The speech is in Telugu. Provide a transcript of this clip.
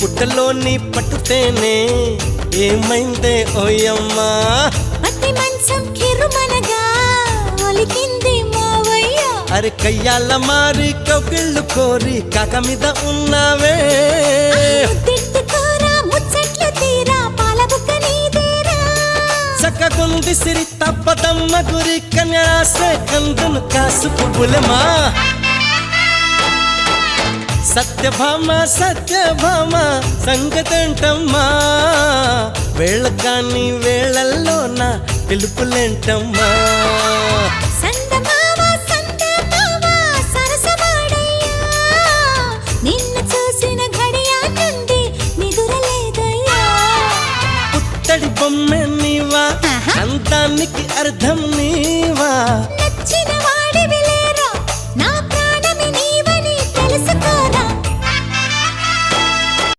పుట్టలోని పట్టుతేనే ఏమైందే ఓయమ్మా? పట్టి మంచం కిరుమనగా ఒలికింది మావయ్య. అరే కయ్యాల మారి కౌగిళ్ళు కోరి కాక మీద ఉన్నావే. చక్కగుంది సిరి తప్పదమ్మ గురి కన్యాసే కందును కాసు పువ్వులమా సత్యభామ సత్యభామ సంగతంటమ్మా. వేళ కాని వేళల్లోన పిలుపులేంటమ్మా. బొమ్మె నీవా. అందానికి అర్థం నీవా?